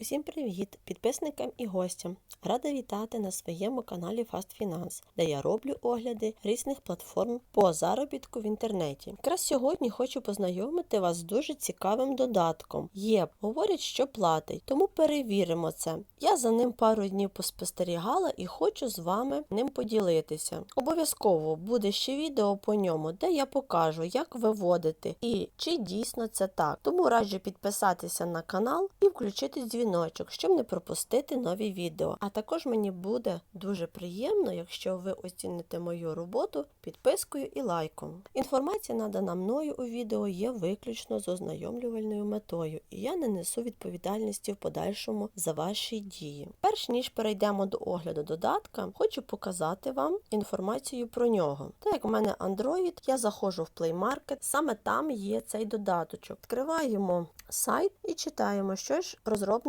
Усім привіт підписникам і гостям. Рада вітати на своєму каналі Fast Finance, де я роблю огляди різних платформ по заробітку в інтернеті. Якраз сьогодні хочу познайомити вас з дуже цікавим додатком. ЄП говорять, що платить, тому перевіримо це. Я за ним пару днів поспостерігала і хочу з вами ним поділитися. Обов'язково буде ще відео по ньому, де я покажу, як виводити і чи дійсно це так. Тому раджу підписатися на канал і включити дзвіночок, щоб не пропустити нові відео. А також мені буде дуже приємно, якщо ви оціните мою роботу підпискою і лайком. Інформація, надана мною у відео, є виключно з ознайомлювальною метою, і я не несу відповідальності в подальшому за ваші дії. Перш ніж перейдемо до огляду додатка, хочу показати вам інформацію про нього. Так як у мене Android, я заходжу в Play Market, саме там є цей додаточок. Відкриваємо сайт і читаємо, що ж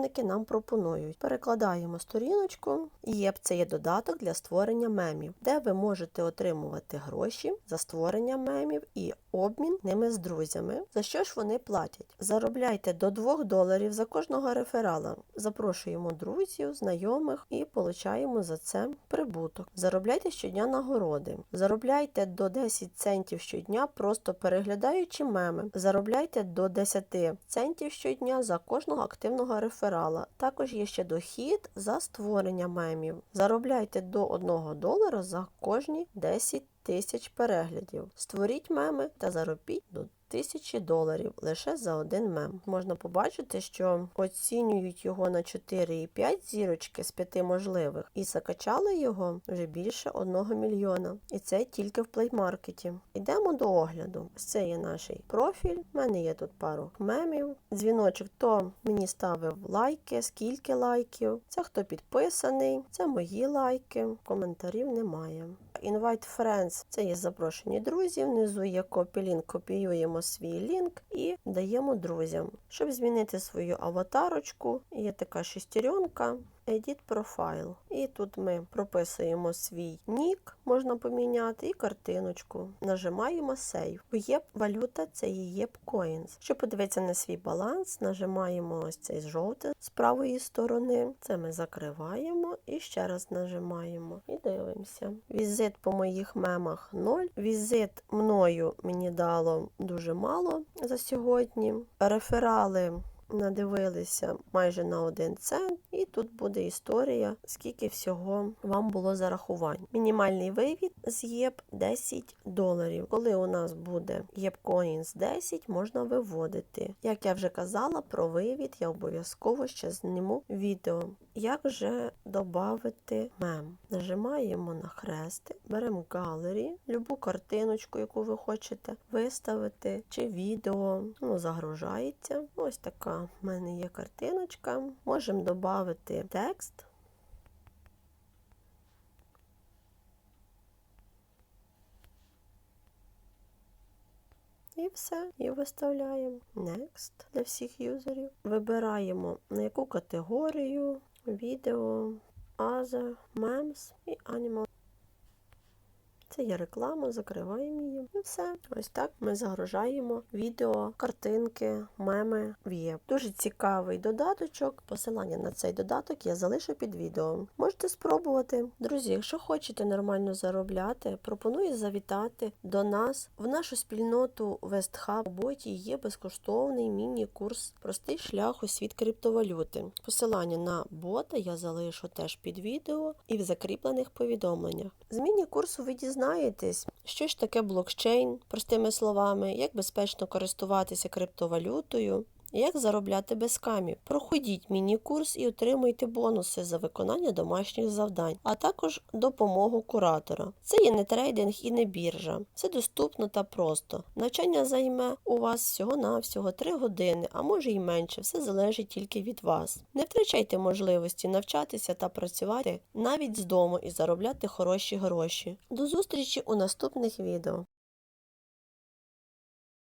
розробники нам пропонують. Перекладаємо сторіночку. ЄП це є додаток для створення мемів, де ви можете отримувати гроші за створення мемів і обмін ними з друзями. За що ж вони платять? Заробляйте до 2 доларів за кожного реферала. Запрошуємо друзів, знайомих і получаємо за це прибуток. Заробляйте щодня нагороди. Заробляйте до 10 центів щодня, просто переглядаючи меми. Заробляйте до 10 центів щодня за кожного активного реферала. Також є ще дохід за створення мемів. Заробляйте до 1 долара за кожні 10 тисяч переглядів. Створіть меми та заробіть до тисячі доларів лише за один мем. Можна побачити, що оцінюють його на 4,5 зірочки з 5 можливих, і закачали його вже більше 1 мільйона. І це тільки в плеймаркеті. Йдемо до огляду. Це є наш профіль. У мене є тут пару мемів. Дзвіночок, хто мені ставив лайки, скільки лайків. Це хто підписаний, це мої лайки. Коментарів немає. Invite Friends це є запрошені друзі. Внизу є копі-лінк, копіюємо свій лінк і даємо друзям. Щоб змінити свою аватарочку, є така шестеренка. Edit Profile. І тут ми прописуємо свій нік, можна поміняти, і картиночку. Нажимаємо Save. ЄП валюта це є Coins. Щоб подивитися на свій баланс, нажимаємо ось цей жовтий з правої сторони. Це ми закриваємо і ще раз нажимаємо. І дивимося. Візит по моїх мемах 0. Візит мною мені дало дуже мало за сьогодні. Реферали надивилися майже на один цент, і тут буде історія, скільки всього вам було зарахувань. Мінімальний вивід з ЄП 10 доларів. Коли у нас буде ЄП Coins 10, можна виводити. Як я вже казала, про вивід я обов'язково ще зніму відео. Як же додати мем? Нажимаємо на хрести, беремо галері, любу картиночку, яку ви хочете виставити, чи відео. Ну, загружається. Ось така в мене є картиночка. Можемо додати текст. І все, і виставляємо Next для всіх юзерів. Вибираємо на яку категорію, відео, Other, Memes і Animal. Це є реклама, закриваємо її. І все. Ось так ми загружаємо відео, картинки, меми в ЄП. Дуже цікавий додаточок. Посилання на цей додаток я залишу під відео. Можете спробувати. Друзі, якщо хочете нормально заробляти, пропоную завітати до нас в нашу спільноту WestHub. У боті є безкоштовний міні-курс Простий шлях у світ криптовалюти. Посилання на бота я залишу теж під відео і в закріплених повідомленнях. З міні-курсу ви дізнаєтесь, що ж таке блокчейн, простими словами, як безпечно користуватися криптовалютою, як заробляти без камів. Проходіть міні-курс і отримуйте бонуси за виконання домашніх завдань, а також допомогу куратора. Це є не трейдинг і не біржа. Це доступно та просто. Навчання займе у вас всього-навсього 3 години, а може й менше. Все залежить тільки від вас. Не втрачайте можливості навчатися та працювати навіть з дому і заробляти хороші гроші. До зустрічі у наступних відео.